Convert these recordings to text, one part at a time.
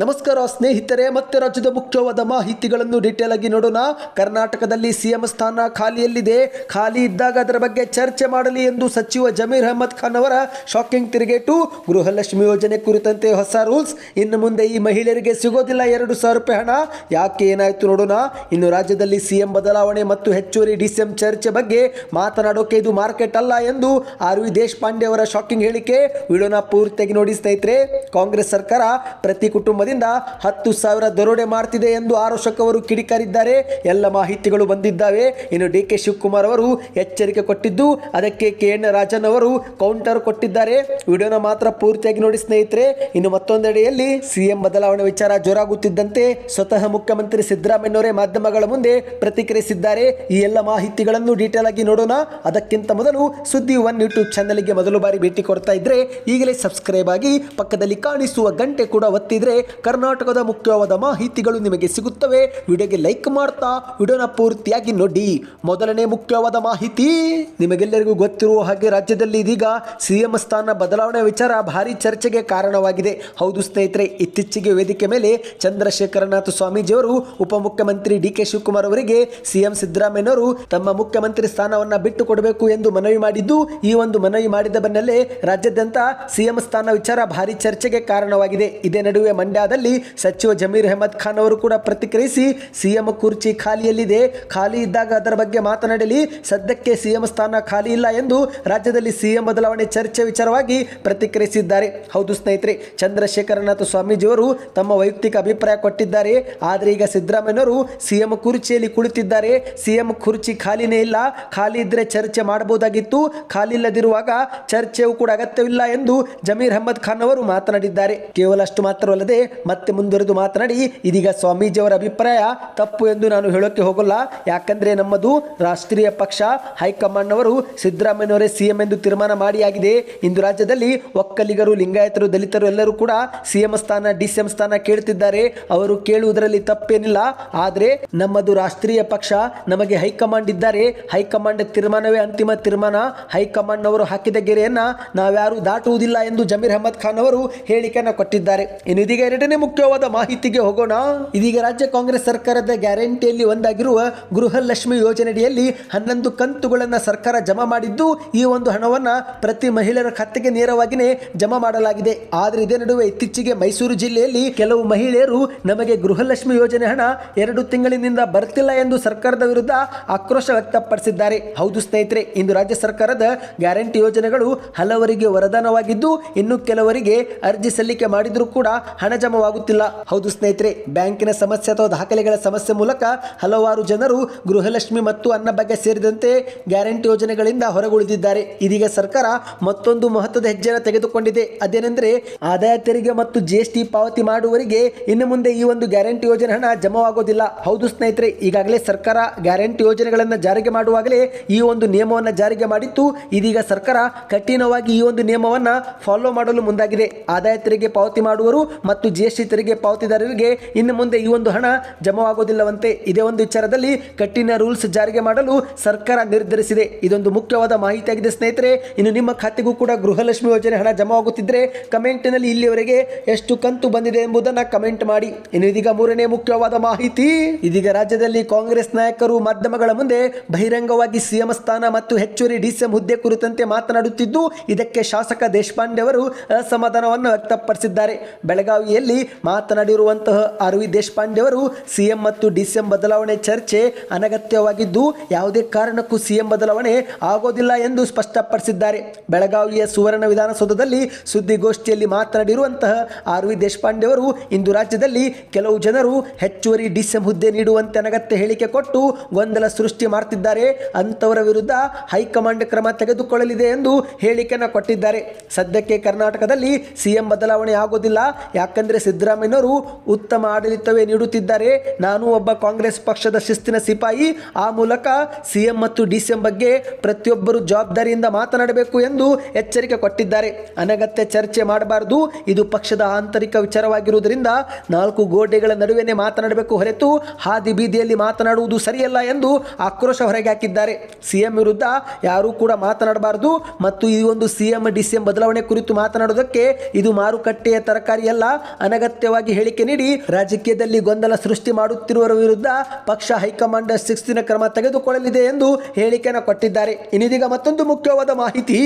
ನಮಸ್ಕಾರ ಸ್ನೇಹಿತರೆ, ಮತ್ತೆ ರಾಜ್ಯದ ಮುಖ್ಯವಾದ ಮಾಹಿತಿಗಳನ್ನು ಡೀಟೇಲ್ ಆಗಿ ನೋಡೋಣ. ಕರ್ನಾಟಕದಲ್ಲಿ ಸಿಎಂ ಸ್ಥಾನ ಖಾಲಿಯಲ್ಲಿದೆ. ಖಾಲಿ ಇದ್ದಾಗ ಅದರ ಬಗ್ಗೆ ಚರ್ಚೆ ಮಾಡಲಿ ಎಂದು ಸಚಿವ ಜಮೀರ್ ಅಹಮದ್ ಖಾನ್ ಅವರ ಶಾಕಿಂಗ್ ತಿರುಗೇಟು. ಗೃಹಲಕ್ಷ್ಮಿ ಯೋಜನೆ ಕುರಿತಂತೆ ಹೊಸ ರೂಲ್ಸ್ ಇನ್ನು ಮುಂದೆ ಈ ಮಹಿಳೆಯರಿಗೆ ಸಿಗೋದಿಲ್ಲ ಎರಡು ಸಾವಿರ ರೂಪಾಯಿ ಹಣ. ಯಾಕೆ ಏನಾಯ್ತು ನೋಡೋಣ. ಇನ್ನು ರಾಜ್ಯದಲ್ಲಿ ಸಿಎಂ ಬದಲಾವಣೆ ಮತ್ತು ಹೆಚ್ಚುವರಿ ಡಿಸಿಎಂ ಚರ್ಚೆ ಬಗ್ಗೆ ಮಾತನಾಡೋಕೆ ಇದು ಮಾರ್ಕೆಟ್ ಅಲ್ಲ ಎಂದು ಆರ್ ವಿ ದೇಶಪಾಂಡೆ ಅವರ ಶಾಕಿಂಗ್ ಹೇಳಿಕೆ. ವಿಡಿಯೋನ ಪೂರ್ತಿಯಾಗಿ ನೋಡಿ ಸ್ನೇಹಿತರೆ, ಕಾಂಗ್ರೆಸ್ ಸರ್ಕಾರ ಪ್ರತಿ ಕುಟುಂಬದಿಂದ ಹತ್ತು ಸಾವಿರ ದರೋಡೆ ಮಾಡ್ತಿದೆ ಎಂದು ಆರೋಶಕವರು ಕಿಡಿಕಾರಿದ್ದಾರೆ. ಎಲ್ಲ ಮಾಹಿತಿಗಳು ಬಂದಿದ್ದಾವೆ. ಇನ್ನು ಡಿ ಕೆ ಶಿವಕುಮಾರ್ ಅವರು ಎಚ್ಚರಿಕೆ ಕೊಟ್ಟಿದ್ದು, ಅದಕ್ಕೆ ಕೆ ಎನ್ ರಾಜನ್ ಅವರು ಕೌಂಟರ್ ಕೊಟ್ಟಿದ್ದಾರೆ. ವಿಡಿಯೋನ ಮಾತ್ರ ಪೂರ್ತಿಯಾಗಿ ನೋಡಿ ಸ್ನೇಹಿತರೆ, ಇನ್ನು ಮತ್ತೊಂದೆಡೆಯಲ್ಲಿ ಸಿಎಂ ಬದಲಾವಣೆ ವಿಚಾರ ಜೋರಾಗುತ್ತಿದ್ದಂತೆ ಸ್ವತಃ ಮುಖ್ಯಮಂತ್ರಿ ಸಿದ್ದರಾಮಯ್ಯವರೇ ಮಾಧ್ಯಮಗಳ ಮುಂದೆ ಪ್ರತಿಕ್ರಿಯಿಸಿದ್ದಾರೆ. ಈ ಎಲ್ಲ ಮಾಹಿತಿಗಳನ್ನು ಡೀಟೇಲ್ ಆಗಿ ನೋಡೋಣ. ಅದಕ್ಕಿಂತ ಮೊದಲು ಸುದ್ದಿ ಒನ್ ಯೂಟ್ಯೂಬ್ ಚಾನೆಲ್ಗೆ ಮೊದಲು ಬಾರಿ ಭೇಟಿ ಕೊಡ್ತಾ ಇದ್ರೆ ಈಗಲೇ ಸಬ್ಸ್ಕ್ರೈಬ್ ಆಗಿ ಪಕ್ಕದಲ್ಲಿ ಕಾಣಿಸುವ ಗಂಟೆ ಕೂಡ ಒತ್ತಿದ್ರೆ ಕರ್ನಾಟಕದ ಮುಖ್ಯವಾದ ಮಾಹಿತಿಗಳು ನಿಮಗೆ ಸಿಗುತ್ತವೆ. ವಿಡಿಯೋಗೆ ಲೈಕ್ ಮಾಡ್ತಾ, ವಿಡಿಯೋನ ಪೂರ್ತಿಯಾಗಿ ನೋಡಿ. ಮೊದಲನೇ ಮುಖ್ಯವಾದ ಮಾಹಿತಿ ನಿಮಗೆಲ್ಲರಿಗೂ ಗೊತ್ತಿರುವ ಹಾಗೆ ರಾಜ್ಯದಲ್ಲಿ ಇದೀಗ ಸಿಎಂ ಸ್ಥಾನ ಬದಲಾವಣೆ ವಿಚಾರ ಭಾರಿ ಚರ್ಚೆಗೆ ಕಾರಣವಾಗಿದೆ. ಹೌದು ಸ್ನೇಹಿತರೆ, ಇತ್ತೀಚೆಗೆ ವೇದಿಕೆ ಮೇಲೆ ಚಂದ್ರಶೇಖರನಾಥ ಸ್ವಾಮೀಜಿಯವರು ಉಪಮುಖ್ಯಮಂತ್ರಿ ಡಿ ಕೆ ಶಿವಕುಮಾರ್ ಅವರಿಗೆ ಸಿಎಂ ಸಿದ್ದರಾಮಯ್ಯನವರು ತಮ್ಮ ಮುಖ್ಯಮಂತ್ರಿ ಸ್ಥಾನವನ್ನ ಬಿಟ್ಟು ಕೊಡಬೇಕು ಎಂದು ಮನವಿ ಮಾಡಿದ್ದು, ಈ ಒಂದು ಮನವಿ ಮಾಡಿದ ಬೆನ್ನಲ್ಲೇ ರಾಜ್ಯಾದ್ಯಂತ ಸಿಎಂ ಸ್ಥಾನ ವಿಚಾರ ಭಾರಿ ಚರ್ಚೆಗೆ ಕಾರಣವಾಗಿದೆ. ಇದೇ ನಡುವೆ ಮಂಡ್ಯದಲ್ಲಿ ಸಚಿವ ಜಮೀರ್ ಅಹಮದ್ ಖಾನ್ ಅವರು ಕೂಡ ಪ್ರತಿಕ್ರಿಯಿಸಿ ಸಿಎಂ ಕುರ್ಚಿ ಖಾಲಿಯಲ್ಲಿದೆ. ಖಾಲಿ ಇದ್ದಾಗ ಅದರ ಬಗ್ಗೆ ಮಾತನಾಡಲಿ. ಸದ್ಯಕ್ಕೆ ಸಿಎಂ ಸ್ಥಾನ ಖಾಲಿ ಇಲ್ಲ ಎಂದು ರಾಜ್ಯದಲ್ಲಿ ಸಿಎಂ ಬದಲಾವಣೆ ಚರ್ಚೆ ವಿಚಾರವಾಗಿ ಪ್ರತಿಕ್ರಿಯಿಸಿದ್ದಾರೆ. ಹೌದು ಸ್ನೇಹಿತರೆ, ಚಂದ್ರಶೇಖರನಾಥ ಸ್ವಾಮೀಜಿಯವರು ತಮ್ಮ ವೈಯಕ್ತಿಕ ಅಭಿಪ್ರಾಯ ಕೊಟ್ಟಿದ್ದಾರೆ. ಆದರೆ ಈಗ ಸಿದ್ದರಾಮಯ್ಯವರು ಸಿಎಂ ಕುರ್ಚಿಯಲ್ಲಿ ಕುಳಿತಿದ್ದಾರೆ. ಸಿಎಂ ಕುರ್ಚಿ ಖಾಲಿನೇ ಇಲ್ಲ. ಖಾಲಿ ಇದ್ರೆ ಚರ್ಚೆ ಮಾಡಬಹುದಾಗಿತ್ತು. ಖಾಲಿ ಇಲ್ಲದಿರುವಾಗ ಚರ್ಚೆಯೂ ಕೂಡ ಅಗತ್ಯವಿಲ್ಲ ಎಂದು ಜಮೀರ್ ಅಹಮದ್ ಖಾನ್ ಅವರು ಮಾತನಾಡಿದ್ದಾರೆ. ಕೇವಲ ಅಷ್ಟು ಮಾತ್ರವಲ್ಲದೆ ಮತ್ತೆ ಮುಂದುವರೆದು ಮಾತನಾಡಿ, ಇದೀಗ ಸ್ವಾಮೀಜಿಯವರ ಅಭಿಪ್ರಾಯ ತಪ್ಪು ಎಂದು ನಾನು ಹೇಳೋಕ್ಕೆ ಹೋಗಲ್ಲ. ಯಾಕಂದ್ರೆ ನಮ್ಮದು ರಾಷ್ಟ್ರೀಯ ಪಕ್ಷ ಹೈಕಮಾಂಡ್ ಅವರು ಸಿದ್ದರಾಮಯ್ಯನವರೇ ಸಿಎಂ ಎಂದು ತೀರ್ಮಾನ ಮಾಡಿಯಾಗಿದೆ. ಇಂದು ರಾಜ್ಯದಲ್ಲಿ ಒಕ್ಕಲಿಗರು, ಲಿಂಗಾಯತರು, ದಲಿತರು ಎಲ್ಲರೂ ಕೂಡ ಸಿಎಂ ಸ್ಥಾನ ಡಿಸಿಎಂ ಸ್ಥಾನ ಕೇಳುತ್ತಿದ್ದಾರೆ ಅವರು ಕೇಳುವುದರಲ್ಲಿ ತಪ್ಪೇನಿಲ್ಲ. ಆದರೆ ನಮ್ಮದು ರಾಷ್ಟ್ರೀಯ ಪಕ್ಷ ನಮಗೆ ಹೈಕಮಾಂಡ್ ಇದ್ದಾರೆ. ಹೈಕಮಾಂಡ್ ತೀರ್ಮಾನವೇ ಅಂತಿಮ ತೀರ್ಮಾನ. ಹೈಕಮಾಂಡ್ ಅವರು ಹಾಕಿದ ಗೆರೆಯನ್ನ ನಾವ್ಯಾರು ದಾಟುವುದಿಲ್ಲ ಎಂದು ಜಮೀರ್ ಅಹಮದ್ ಖಾನ್ ಅವರು ಹೇಳಿಕೆಯನ್ನು ಕೊಟ್ಟಿದ್ದಾರೆ. ಇನ್ನು ಇದೀಗ ಎರಡನೇ ಮುಖ್ಯವಾದ ಮಾಹಿತಿಗೆ ಹೋಗೋಣ. ಇದೀಗ ರಾಜ್ಯ ಕಾಂಗ್ರೆಸ್ ಸರ್ಕಾರದ ಗ್ಯಾರಂಟಿಯಲ್ಲಿ ಒಂದಾಗಿರುವ ಗೃಹಲಕ್ಷ್ಮಿ ಯೋಜನೆಯಡಿಯಲ್ಲಿ ಹನ್ನೊಂದು ಕಂತುಗಳನ್ನು ಸರ್ಕಾರ ಜಮಾ ಮಾಡಿದ್ದು, ಈ ಒಂದು ಹಣವನ್ನ ಪ್ರತಿ ಮಹಿಳೆಯರ ಖಾತೆಗೆ ನೇರವಾಗಿಯೇ ಜಮಾ ಮಾಡಲಾಗಿದೆ. ಆದರೆ ಇದೇ ನಡುವೆ ಇತ್ತೀಚೆಗೆ ಮೈಸೂರು ಜಿಲ್ಲೆಯಲ್ಲಿ ಕೆಲವು ಮಹಿಳೆಯರು ನಮಗೆ ಗೃಹಲಕ್ಷ್ಮಿ ಯೋಜನೆ ಹಣ ಎರಡು ತಿಂಗಳಿನಿಂದ ಬರ್ತಿಲ್ಲ ಎಂದು ಸರ್ಕಾರದ ವಿರುದ್ಧ ಆಕ್ರೋಶ ವ್ಯಕ್ತಪಡಿಸಿದ್ದಾರೆ. ಹೌದು ಸ್ನೇಹಿತರೆ, ಇಂದು ರಾಜ್ಯ ಸರ್ಕಾರದ ಗ್ಯಾರಂಟಿ ಯೋಜನೆಗಳು ಹಲವರಿಗೆ ವರದಾನವಾಗಿದ್ದು, ಇನ್ನು ಕೆಲವರಿಗೆ ಅರ್ಜಿ ಸಲ್ಲಿಕೆ ಮಾಡಿದರೂ ಕೂಡ ಹಣ ಜಮಾವಾಗುತ್ತಿಲ್ಲ ಹೌದು ಸ್ನೇಹಿತರೆ, ಬ್ಯಾಂಕಿನ ಸಮಸ್ಯೆ ಅಥವಾ ದಾಖಲೆಗಳ ಸಮಸ್ಯೆ ಮೂಲಕ ಹಲವಾರು ಜನರು ಗೃಹಲಕ್ಷ್ಮಿ ಮತ್ತು ಅನ್ನಭಾಗ್ಯ ಸೇರಿದಂತೆ ಗ್ಯಾರಂಟಿ ಯೋಜನೆಗಳಿಂದ ಹೊರಗುಳಿದಿದ್ದಾರೆ. ಇದೀಗ ಸರ್ಕಾರ ಮತ್ತೊಂದು ಮಹತ್ವದ ಹೆಜ್ಜೆಯನ್ನು ತೆಗೆದುಕೊಂಡಿದೆ. ಅದೇನೆಂದರೆ, ಆದಾಯ ತೆರಿಗೆ ಮತ್ತು ಜಿಎಸ್ಟಿ ಪಾವತಿ ಮಾಡುವವರಿಗೆ ಇನ್ನು ಮುಂದೆ ಈ ಒಂದು ಗ್ಯಾರಂಟಿ ಯೋಜನೆ ಹಣ ಜಮಾವಾಗೋದಿಲ್ಲ. ಹೌದು ಸ್ನೇಹಿತರೆ, ಈಗಾಗಲೇ ಸರ್ಕಾರ ಗ್ಯಾರಂಟಿ ಯೋಜನೆಗಳನ್ನು ಜಾರಿಗೆ ಮಾಡುವಾಗಲೇ ಈ ಒಂದು ನಿಯಮವನ್ನು ಜಾರಿಗೆ ಮಾಡಿತ್ತು. ಇದೀಗ ಸರ್ಕಾರ ಕಠಿಣವಾಗಿ ಈ ಒಂದು ನಿಯಮವನ್ನು ಫಾಲೋ ಮಾಡಲು ಮುಂದಾಗಿದೆ. ಆದಾಯ ತೆರಿಗೆ ಪಾವತಿ ಮಾಡುವರು ಮತ್ತು ಜಿಎಸ್ಟಿ ತೆರಿಗೆ ಪಾವತಿದಾರರಿಗೆ ಇನ್ನು ಮುಂದೆ ಈ ಒಂದು ಹಣ ಜಮಾಗುವುದಿಲ್ಲವಂತೆ ಇದೇ ಒಂದು ವಿಚಾರದಲ್ಲಿ ಕಠಿಣ ರೂಲ್ಸ್ ಜಾರಿಗೆ ಮಾಡಲು ಸರ್ಕಾರ ನಿರ್ಧರಿಸಿದೆ. ಇದೊಂದು ಮುಖ್ಯವಾದ ಮಾಹಿತಿಯಾಗಿದೆ ಸ್ನೇಹಿತರೆ. ಇನ್ನು ನಿಮ್ಮ ಖಾತೆಗೂ ಕೂಡ ಗೃಹಲಕ್ಷ್ಮಿ ಯೋಜನೆ ಹಣ ಜಮಾವಾಗುತ್ತಿದ್ದರೆ ಕಮೆಂಟ್ನಲ್ಲಿ ಇಲ್ಲಿಯವರೆಗೆ ಎಷ್ಟು ಕಂತು ಬಂದಿದೆ ಎಂಬುದನ್ನು ಕಮೆಂಟ್ ಮಾಡಿ. ಇನ್ನು ಇದೀಗ ಮೂರನೇ ಮುಖ್ಯವಾದ ಮಾಹಿತಿ, ಇದೀಗ ರಾಜ್ಯದಲ್ಲಿ ಕಾಂಗ್ರೆಸ್ ನಾಯಕರು ಮಾಧ್ಯಮಗಳ ಮುಂದೆ ಬಹಿರಂಗವಾಗಿ ಸಿಎಂ ಸ್ಥಾನ ಮತ್ತು ಹೆಚ್ಚುವರಿ ಡಿಸಿಎಂ ಹುದ್ದೆ ಕುರಿತಂತೆ ಮಾತನಾಡುತ್ತಿದ್ದು, ಇದಕ್ಕೆ ಶಾಸಕ ದೇಶಪಾಂಡೆ ಅವರು ಅಸಮಾಧಾನವನ್ನು ವ್ಯಕ್ತಪಡಿಸಿದ್ದಾರೆ. ಬೆಳಗಾವಿಯಲ್ಲಿ ಮಾತನಾಡಿರುವಂತಹ ಆರ್ ವಿ ದೇಶಪಾಂಡೆ ಅವರು ಸಿಎಂ ಮತ್ತು ಡಿಸಿಎಂ ಬದಲಾವಣೆ ಚರ್ಚೆ ಅನಗತ್ಯವಾಗಿದ್ದು ಯಾವುದೇ ಕಾರಣಕ್ಕೂ ಸಿಎಂ ಬದಲಾವಣೆ ಆಗೋದಿಲ್ಲ ಎಂದು ಸ್ಪಷ್ಟಪಡಿಸಿದ್ದಾರೆ. ಬೆಳಗಾವಿಯ ಸುವರ್ಣ ವಿಧಾನಸೌಧದಲ್ಲಿ ಸುದ್ದಿಗೋಷ್ಠಿಯಲ್ಲಿ ಮಾತನಾಡಿರುವಂತಹ ಆರ್ ವಿ ದೇಶಪಾಂಡೆ ಅವರು ಇಂದು ರಾಜ್ಯದಲ್ಲಿ ಕೆಲವು ಜನರು ಹೆಚ್ಚುವರಿ ಡಿಸಿಎಂ ಹುದ್ದೆ ನೀಡುವಂತೆ ಅನಗತ್ಯ ಹೇಳಿಕೆ ಕೊಟ್ಟು ಗೊಂದಲ ಸೃಷ್ಟಿ ಮಾಡ್ತಿದ್ದಾರೆ. ಅಂತವರ ವಿರುದ್ಧ ಹೈಕಮಾಂಡ್ ಕ್ರಮ ತೆಗೆದುಕೊಳ್ಳಲಿದೆ ಎಂದು ಹೇಳಿಕೆಯನ್ನು ಕೊಟ್ಟಿದ್ದಾರೆ. ಸದ್ಯಕ್ಕೆ ಕರ್ನಾಟಕದಲ್ಲಿ ಸಿಎಂ ಬದಲಾವಣೆ ಆಗೋದಿಲ್ಲ. ಯಾಕಂದ್ರೆ ಸಿದ್ದರಾಮಯ್ಯನವರು ಉತ್ತಮ ಆಡಳಿತವೇ ನೀಡುತ್ತಿದ್ದಾರೆ. ನಾನು ಒಬ್ಬ ಕಾಂಗ್ರೆಸ್ ಪಕ್ಷದ ಶಿಸ್ತಿನ ಸಿಪಾಯಿ. ಆ ಮೂಲಕ ಸಿಎಂ ಮತ್ತು ಡಿಸಿಎಂ ಬಗ್ಗೆ ಪ್ರತಿಯೊಬ್ಬರು ಜವಾಬ್ದಾರಿಯಿಂದ ಮಾತನಾಡಬೇಕು ಎಂದು ಎಚ್ಚರಿಕೆ ಕೊಟ್ಟಿದ್ದಾರೆ. ಅನಗತ್ಯ ಚರ್ಚೆ ಮಾಡಬಾರದು. ಇದು ಪಕ್ಷದ ಆಂತರಿಕ ವಿಚಾರವಾಗಿರುವುದರಿಂದ ನಾಲ್ಕು ಗೋಡೆಗಳ ನಡುವೆನೇ ಮಾತನಾಡಬೇಕು ಹೊರತು ಹಾದಿ ಬೀದಿಯಲ್ಲಿ ಮಾತನಾಡುವುದು ಸರಿಯಲ್ಲ ಎಂದು ಆಕ್ರೋಶ ಹೊರಗೆ ಹಾಕಿದ್ದಾರೆ. ಸಿಎಂ ವಿರುದ್ಧ ಯಾರೂ ಕೂಡ ಮಾತನಾಡಬಾರದು. ಮತ್ತು ಈ ಒಂದು ಸಿಎಂ, ಡಿಸಿಎಂ ಬದಲಾವಣೆ ಕುರಿತು ಮಾತನಾಡುವುದಕ್ಕೆ ಇದು ಮಾರುಕಟ್ಟೆಯ ತರಕಾರಿಯಲ್ಲ. ಅನಗತ್ಯವಾಗಿ ಹೇಳಿಕೆ ನೀಡಿ ರಾಜಕೀಯದಲ್ಲಿ ಗೊಂದಲ ಸೃಷ್ಟಿ ಮಾಡುತ್ತಿರುವವರ ವಿರುದ್ಧ ಪಕ್ಷ ಹೈಕಮಾಂಡ್ ಶಿಸ್ತಿನ ಕ್ರಮ ತೆಗೆದುಕೊಳ್ಳಲಿದೆ ಎಂದು ಹೇಳಿಕೆಯನ್ನು ಕೊಟ್ಟಿದ್ದಾರೆ. ಇನ್ನಿದೀಗ ಮತ್ತೊಂದು ಮುಖ್ಯವಾದ ಮಾಹಿತಿ.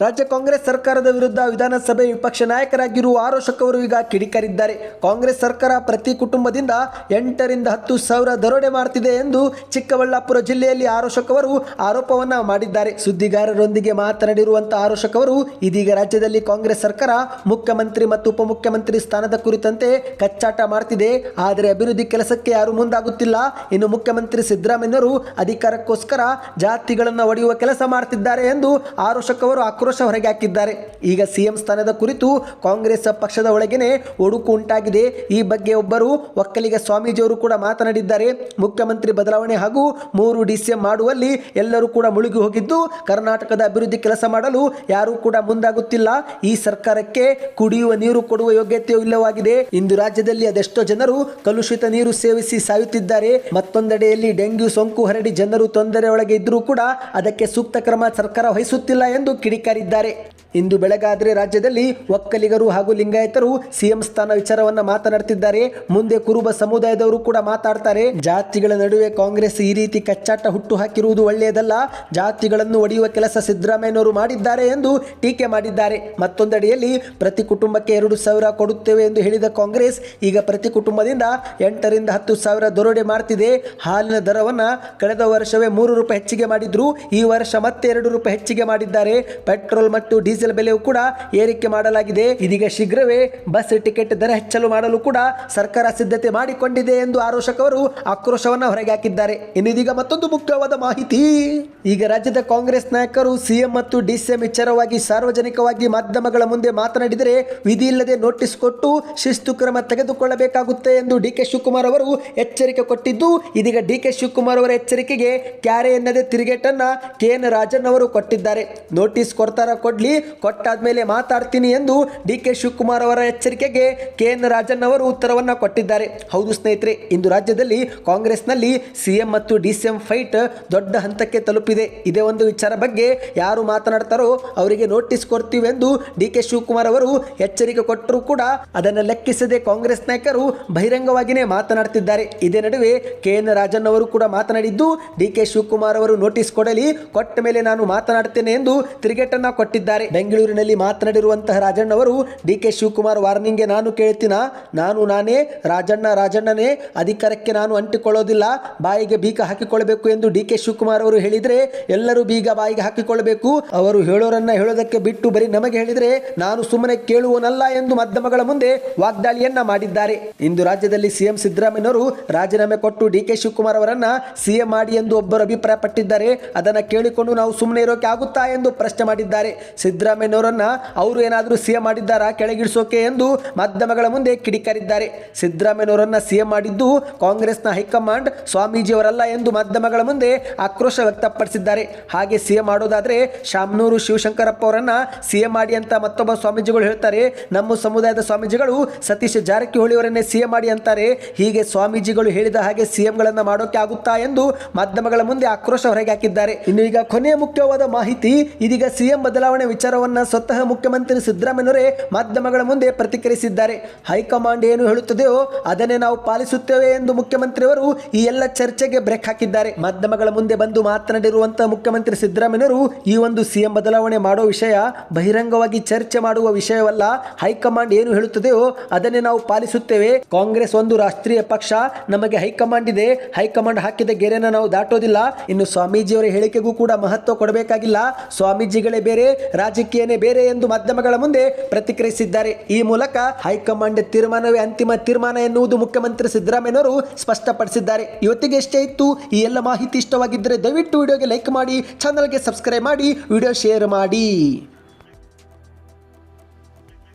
ರಾಜ್ಯ ಕಾಂಗ್ರೆಸ್ ಸರ್ಕಾರದ ವಿರುದ್ಧ ವಿಧಾನಸಭೆ ವಿಪಕ್ಷ ನಾಯಕರಾಗಿರುವ ಆರೋಶಕ್ ಅವರು ಈಗ ಕಿಡಿಕಾರಿದ್ದಾರೆ. ಕಾಂಗ್ರೆಸ್ ಸರ್ಕಾರ ಪ್ರತಿ ಕುಟುಂಬದಿಂದ ಎಂಟರಿಂದ ಹತ್ತು ಸಾವಿರ ದರೋಡೆ ಮಾಡ್ತಿದೆ ಎಂದು ಚಿಕ್ಕಬಳ್ಳಾಪುರ ಜಿಲ್ಲೆಯಲ್ಲಿ ಆರೋಶಕ್ ಅವರು ಆರೋಪವನ್ನ ಮಾಡಿದ್ದಾರೆ. ಸುದ್ದಿಗಾರರೊಂದಿಗೆ ಮಾತನಾಡಿರುವಂತಹ ಆರೋಶಕ್ ಅವರು ಇದೀಗ ರಾಜ್ಯದಲ್ಲಿ ಕಾಂಗ್ರೆಸ್ ಸರ್ಕಾರ ಮುಖ್ಯಮಂತ್ರಿ ಮತ್ತು ಉಪಮುಖ್ಯಮಂತ್ರಿ ಸ್ಥಾನದ ಕುರಿತಂತೆ ಕಚ್ಚಾಟ ಮಾಡ್ತಿದೆ. ಆದರೆ ಅಭಿವೃದ್ಧಿ ಕೆಲಸಕ್ಕೆ ಯಾರು ಮುಂದಾಗುತ್ತಿಲ್ಲ. ಇನ್ನು ಮುಖ್ಯಮಂತ್ರಿ ಸಿದ್ದರಾಮಯ್ಯವರು ಅಧಿಕಾರಕ್ಕೋಸ್ಕರ ಜಾತಿಗಳನ್ನು ಒಡೆಯುವ ಕೆಲಸ ಮಾಡ್ತಿದ್ದಾರೆ ಎಂದು ಆರೋಶಕ್ ಅವರು ಹೊರಗೆ ಹಾಕಿದ್ದಾರೆ. ಈಗ ಸಿಎಂ ಸ್ಥಾನದ ಕುರಿತು ಕಾಂಗ್ರೆಸ್ ಪಕ್ಷದ ಒಳಗೇನೆ ಒಡುಕು ಉಂಟಾಗಿದೆ. ಈ ಬಗ್ಗೆ ಒಬ್ಬರು ಒಕ್ಕಲಿಗ ಸ್ವಾಮೀಜಿಯವರು ಕೂಡ ಮಾತನಾಡಿದ್ದಾರೆ. ಮುಖ್ಯಮಂತ್ರಿ ಬದಲಾವಣೆ ಹಾಗೂ ಮೂರು ಡಿಸಿಎಂ ಮಾಡುವಲ್ಲಿ ಎಲ್ಲರೂ ಕೂಡ ಮುಳುಗಿ ಹೋಗಿದ್ದು, ಕರ್ನಾಟಕದ ಅಭಿವೃದ್ಧಿ ಕೆಲಸ ಮಾಡಲು ಯಾರೂ ಕೂಡ ಮುಂದಾಗುತ್ತಿಲ್ಲ. ಈ ಸರ್ಕಾರಕ್ಕೆ ಕುಡಿಯುವ ನೀರು ಕೊಡುವ ಯೋಗ್ಯತೆಯೂ ಇಲ್ಲವಾಗಿದೆ. ಇಂದು ರಾಜ್ಯದಲ್ಲಿ ಅದೆಷ್ಟೋ ಜನರು ಕಲುಷಿತ ನೀರು ಸೇವಿಸಿ ಸಾಯುತ್ತಿದ್ದಾರೆ. ಮತ್ತೊಂದೆಡೆಯಲ್ಲಿ ಡೆಂಗ್ಯೂ ಸೋಂಕು ಹರಡಿ ಜನರು ತೊಂದರೆ ಒಳಗೆ ಇದ್ದರೂ ಕೂಡ ಅದಕ್ಕೆ ಸೂಕ್ತ ಕ್ರಮ ಸರ್ಕಾರ ವಹಿಸುತ್ತಿಲ್ಲ ಎಂದು ಕಿಡಿಕಾರಿದ್ದಾರೆ ಇಂದು ಬೆಳಗಾದ್ರೆ ರಾಜ್ಯದಲ್ಲಿ ಒಕ್ಕಲಿಗರು ಹಾಗೂ ಲಿಂಗಾಯತರು ಸಿಎಂ ಸ್ಥಾನ ವಿಚಾರವನ್ನ ಮಾತನಾಡುತ್ತಿದ್ದಾರೆ ಮುಂದೆ ಕುರುಬ ಸಮುದಾಯದವರು ಕೂಡ ಮಾತಾಡ್ತಾರೆ. ಜಾತಿಗಳ ನಡುವೆ ಕಾಂಗ್ರೆಸ್ ಈ ರೀತಿ ಕಚ್ಚಾಟ ಹುಟ್ಟು ಹಾಕಿರುವುದು ಒಳ್ಳೆಯದಲ್ಲ. ಜಾತಿಗಳನ್ನು ಒಡೆಯುವ ಕೆಲಸ ಸಿದ್ದರಾಮಯ್ಯನವರು ಮಾಡಿದ್ದಾರೆ ಎಂದು ಟೀಕೆ ಮಾಡಿದ್ದಾರೆ. ಮತ್ತೊಂದೆಡೆಯಲ್ಲಿ ಪ್ರತಿ ಕುಟುಂಬಕ್ಕೆ ಎರಡು ಸಾವಿರ ಕೊಡುತ್ತೇವೆ ಎಂದು ಹೇಳಿದ ಕಾಂಗ್ರೆಸ್ ಈಗ ಪ್ರತಿ ಕುಟುಂಬದಿಂದ ಎಂಟರಿಂದ ಹತ್ತು ಸಾವಿರ ದರೋಡೆ ಮಾಡ್ತಿದೆ. ಹಾಲಿನ ದರವನ್ನ ಕಳೆದ ವರ್ಷವೇ ಮೂರು ರೂಪಾಯಿ ಹೆಚ್ಚಿಗೆ ಮಾಡಿದ್ರು. ಈ ವರ್ಷ ಮತ್ತೆ ಎರಡು ರೂಪಾಯಿ ಹೆಚ್ಚಿಗೆ ಮಾಡಿದ್ದಾರೆ. ಪೆಟ್ರೋಲ್ ಮತ್ತು ಡೀಸೆಲ್ ಬೆಲೆಯೂ ಕೂಡ ಏರಿಕೆ ಮಾಡಲಾಗಿದೆ. ಇದೀಗ ಶೀಘ್ರವೇ ಬಸ್ ಟಿಕೆಟ್ ದರ ಹೆಚ್ಚಲು ಮಾಡಲು ಕೂಡ ಸರ್ಕಾರ ಸಿದ್ಧತೆ ಮಾಡಿಕೊಂಡಿದೆ ಎಂದು ಆರೋಶಕ್ ಆಕ್ರೋಶವನ್ನು ಹೊರಗೆ ಹಾಕಿದ್ದಾರೆ. ಇನ್ನು ಇದೀಗ ಮತ್ತೊಂದು ಮುಖ್ಯವಾದ ಮಾಹಿತಿ. ಈಗ ರಾಜ್ಯದ ಕಾಂಗ್ರೆಸ್ ನಾಯಕರು ಸಿಎಂ ಮತ್ತು ಡಿಸಿಎಂ ವಿಚಾರವಾಗಿ ಸಾರ್ವಜನಿಕವಾಗಿ ಮಾಧ್ಯಮಗಳ ಮುಂದೆ ಮಾತನಾಡಿದರೆ ವಿಧಿ ಇಲ್ಲದೆ ನೋಟಿಸ್ ಕೊಟ್ಟು ಶಿಸ್ತು ಕ್ರಮ ತೆಗೆದುಕೊಳ್ಳಬೇಕಾಗುತ್ತೆ ಎಂದು ಡಿ ಕೆ ಶಿವಕುಮಾರ್ ಅವರು ಎಚ್ಚರಿಕೆ ಕೊಟ್ಟಿದ್ದು, ಇದೀಗ ಡಿ ಕೆ ಶಿವಕುಮಾರ್ ಅವರ ಎಚ್ಚರಿಕೆಗೆ ಕ್ಯಾರೆ ಎನ್ನದೆ ತಿರುಗೇಟನ್ನ ಕೆ ಎನ್ ರಾಜನ್ ಅವರು ಕೊಟ್ಟಿದ್ದಾರೆ. ನೋಟಿಸ್ ಕೊಡ್ತಾರ ಕೊಡ್ಲಿ ಕೊಟ್ಟಾದ್ಮೇಲೆ ಮಾತಾಡ್ತೀನಿ ಎಂದು ಡಿ ಕೆ ಶಿವಕುಮಾರ್ ಅವರ ಎಚ್ಚರಿಕೆಗೆ ಕೆ ಎನ್ ರಾಜನ್ ಅವರು ಉತ್ತರವನ್ನು ಕೊಟ್ಟಿದ್ದಾರೆ. ಹೌದು ಸ್ನೇಹಿತರೆ, ಇಂದು ರಾಜ್ಯದಲ್ಲಿ ಕಾಂಗ್ರೆಸ್ನಲ್ಲಿ ಸಿಎಂ ಮತ್ತು ಡಿ ಸಿ ಎಂ ಫೈಟ್ ದೊಡ್ಡ ಹಂತಕ್ಕೆ ತಲುಪಿದೆ. ಇದೇ ಒಂದು ವಿಚಾರ ಬಗ್ಗೆ ಯಾರು ಮಾತನಾಡ್ತಾರೋ ಅವರಿಗೆ ನೋಟಿಸ್ ಕೊಡ್ತೀವಿ ಎಂದು ಡಿ ಕೆ ಶಿವಕುಮಾರ್ ಅವರು ಎಚ್ಚರಿಕೆ ಕೊಟ್ಟರೂ ಕೂಡ ಅದನ್ನು ಲೆಕ್ಕಿಸದೆ ಕಾಂಗ್ರೆಸ್ ನಾಯಕರು ಬಹಿರಂಗವಾಗಿಯೇ ಮಾತನಾಡ್ತಿದ್ದಾರೆ. ಇದೇ ನಡುವೆ ಕೆ ಎನ್ ರಾಜನ್ ಅವರು ಕೂಡ ಮಾತನಾಡಿದ್ದು ಡಿ ಕೆ ಶಿವಕುಮಾರ್ ಅವರು ನೋಟಿಸ್ ಕೊಡಲಿ, ಕೊಟ್ಟ ಮೇಲೆ ನಾನು ಮಾತನಾಡ್ತೇನೆ ಎಂದು ತಿರುಗೇಟನ್ನ ಕೊಟ್ಟಿದ್ದಾರೆ. ಬೆಂಗಳೂರಿನಲ್ಲಿ ಮಾತನಾಡಿರುವಂತಹ ರಾಜಣ್ಣವರು ಡಿ ಕೆ ಶಿವಕುಮಾರ್ ವಾರ್ನಿಂಗ್ಗೆ ನಾನು ಕೇಳ್ತೀನ? ನಾನು ನಾನೇ, ರಾಜಣ್ಣ ರಾಜಣ್ಣನೇ, ಅಧಿಕಾರಕ್ಕೆ ನಾನು ಅಂಟಿಕೊಳ್ಳೋದಿಲ್ಲ, ಬಾಯಿಗೆ ಬೀಗ ಹಾಕಿಕೊಳ್ಳಬೇಕು ಎಂದು ಡಿ ಕೆ ಶಿವಕುಮಾರ್ ಅವರು ಹೇಳಿದರೆ ಎಲ್ಲರೂ ಬೀಗ ಬಾಯಿಗೆ ಹಾಕಿಕೊಳ್ಳಬೇಕು. ಅವರು ಹೇಳೋರನ್ನ ಹೇಳೋದಕ್ಕೆ ಬಿಟ್ಟು ಬರೀ ನಮಗೆ ಹೇಳಿದರೆ ನಾನು ಸುಮ್ಮನೆ ಕೇಳುವನಲ್ಲ ಎಂದು ಮಾಧ್ಯಮಗಳ ಮುಂದೆ ವಾಗ್ದಾಳಿಯನ್ನ ಮಾಡಿದ್ದಾರೆ. ಇಂದು ರಾಜ್ಯದಲ್ಲಿ ಸಿಎಂ ಸಿದ್ದರಾಮಯ್ಯನವರು ರಾಜೀನಾಮೆ ಕೊಟ್ಟು ಡಿ ಕೆ ಶಿವಕುಮಾರ್ ಅವರನ್ನ ಸಿಎಂ ಮಾಡಿ ಎಂದು ಒಬ್ಬರು ಅಭಿಪ್ರಾಯಪಟ್ಟಿದ್ದಾರೆ. ಅದನ್ನು ಕೇಳಿಕೊಂಡು ನಾವು ಸುಮ್ಮನೆ ಇರೋಕೆ ಆಗುತ್ತಾ ಎಂದು ಪ್ರಶ್ನೆ ಮಾಡಿದ್ದಾರೆ. ಸಿದ್ದರಾಮಯ್ಯನವರನ್ನ ಅವರು ಏನಾದರೂ ಸಿಎಂ ಮಾಡಿದ್ದಾರಾ ಕೆಳಗಿಳಿಸೋಕೆ ಎಂದು ಮಾಧ್ಯಮಗಳ ಮುಂದೆ ಕಿಡಿಕಾರಿದ್ದಾರೆ. ಸಿದ್ದರಾಮಯ್ಯನವರನ್ನ ಸಿಎಂ ಮಾಡಿದ್ದು ಕಾಂಗ್ರೆಸ್ನ ಹೈಕಮಾಂಡ್, ಸ್ವಾಮೀಜಿಯವರಲ್ಲ ಎಂದು ಮಾಧ್ಯಮಗಳ ಮುಂದೆ ಆಕ್ರೋಶ ವ್ಯಕ್ತಪಡಿಸಿದ್ದಾರೆ. ಹಾಗೆ ಸಿಎಂ ಮಾಡೋದಾದರೆ ಶಾಮನೂರು ಶಿವಶಂಕರಪ್ಪ ಅವರನ್ನ ಸಿಎಂ ಮಾಡಿ ಅಂತ ಮತ್ತೊಬ್ಬ ಸ್ವಾಮೀಜಿಗಳು ಹೇಳ್ತಾರೆ, ನಮ್ಮ ಸಮುದಾಯದ ಸ್ವಾಮೀಜಿಗಳು ಸತೀಶ್ ಜಾರಕಿಹೊಳಿ ಅವರನ್ನೇ ಸಿಎಂ ಮಾಡಿ ಅಂತಾರೆ, ಹೀಗೆ ಸ್ವಾಮೀಜಿಗಳು ಹೇಳಿದ ಹಾಗೆ ಸಿಎಂಗಳನ್ನ ಮಾಡೋಕೆ ಆಗುತ್ತಾ ಎಂದು ಮಾಧ್ಯಮಗಳ ಮುಂದೆ ಆಕ್ರೋಶ ಹೊರಗೆ ಹಾಕಿದ್ದಾರೆ. ಇನ್ನು ಈಗ ಕೊನೆಯ ಮುಖ್ಯವಾದ ಮಾಹಿತಿ, ಇದೀಗ ಸಿಎಂ ಬದಲಾವಣೆ ವಿಚಾರವನ್ನ ಸ್ವತಃ ಮುಖ್ಯಮಂತ್ರಿ ಸಿದ್ದರಾಮಯ್ಯನವರೇ ಮಾಧ್ಯಮಗಳ ಮುಂದೆ ಪ್ರತಿಕ್ರಿಯಿಸಿದ್ದಾರೆ. ಹೈಕಮಾಂಡ್ ಏನು ಹೇಳುತ್ತದೆಯೋ ಅದನ್ನೇ ನಾವು ಪಾಲಿಸುತ್ತೇವೆ ಎಂದು ಮುಖ್ಯಮಂತ್ರಿಯವರು ಈ ಎಲ್ಲ ಚರ್ಚೆಗೆ ಬ್ರೇಕ್ ಹಾಕಿದ್ದಾರೆ. ಮಾಧ್ಯಮಗಳ ಮುಂದೆ ಬಂದು ಮಾತನಾಡಿರುವಂತಹ ಮುಖ್ಯಮಂತ್ರಿ ಸಿದ್ದರಾಮಯ್ಯನವರು ಈ ಒಂದು ಸಿಎಂ ಬದಲಾವಣೆ ಮಾಡೋ ವಿಷಯ ಬಹಿರಂಗವಾಗಿ ಚರ್ಚೆ ಮಾಡುವ ವಿಷಯವಲ್ಲ. ಹೈಕಮಾಂಡ್ ಏನು ಹೇಳುತ್ತದೆಯೋ ಅದನ್ನೇ ನಾವು ಪಾಲಿಸುತ್ತೇವೆ. ಕಾಂಗ್ರೆಸ್ ಒಂದು ರಾಷ್ಟ್ರೀಯ ಪಕ್ಷ, ನಮಗೆ ಹೈಕಮಾಂಡ್ ಇದೆ. ಹೈಕಮಾಂಡ್ ಹಾಕಿದ ಗೆರೆನ ನಾವು ದಾಟೋದಿಲ್ಲ. ಇನ್ನು ಸ್ವಾಮೀಜಿಯವರ ಹೇಳಿಕೆಗೂ ಕೂಡ ಮಹತ್ವ ಕೊಡಬೇಕಾಗಿಲ್ಲ. ಸ್ವಾಮೀಜಿಗಳೇ ಬೇರೆ ರಾಜಕೀಯನೇ ಬೇರೆ ಎಂದು ಮಾಧ್ಯಮಗಳ ಮುಂದೆ ಪ್ರತಿಕ್ರಿಯಿಸಿದ್ದಾರೆ. ಈ ಮೂಲಕ ಹೈಕಮಾಂಡ್ ತೀರ್ಮಾನವೇ ಅಂತಿಮ ತೀರ್ಮಾನ ಎನ್ನುವುದು ಮುಖ್ಯಮಂತ್ರಿ ಸಿದ್ದರಾಮಯ್ಯನವರು ಸ್ಪಷ್ಟಪಡಿಸಿದ್ದಾರೆ. ಇವತ್ತಿಗೆ ಎಷ್ಟೇ ಇತ್ತು. ಈ ಎಲ್ಲ ಮಾಹಿತಿ ಇಷ್ಟವಾಗಿದ್ದರೆ ದಯವಿಟ್ಟು ವಿಡಿಯೋಗೆ ಲೈಕ್ ಮಾಡಿ, ಚಾನಲ್ಗೆ ಸಬ್ಸ್ಕ್ರೈಬ್ ಮಾಡಿ, ವಿಡಿಯೋ ಶೇರ್ ಮಾಡಿ.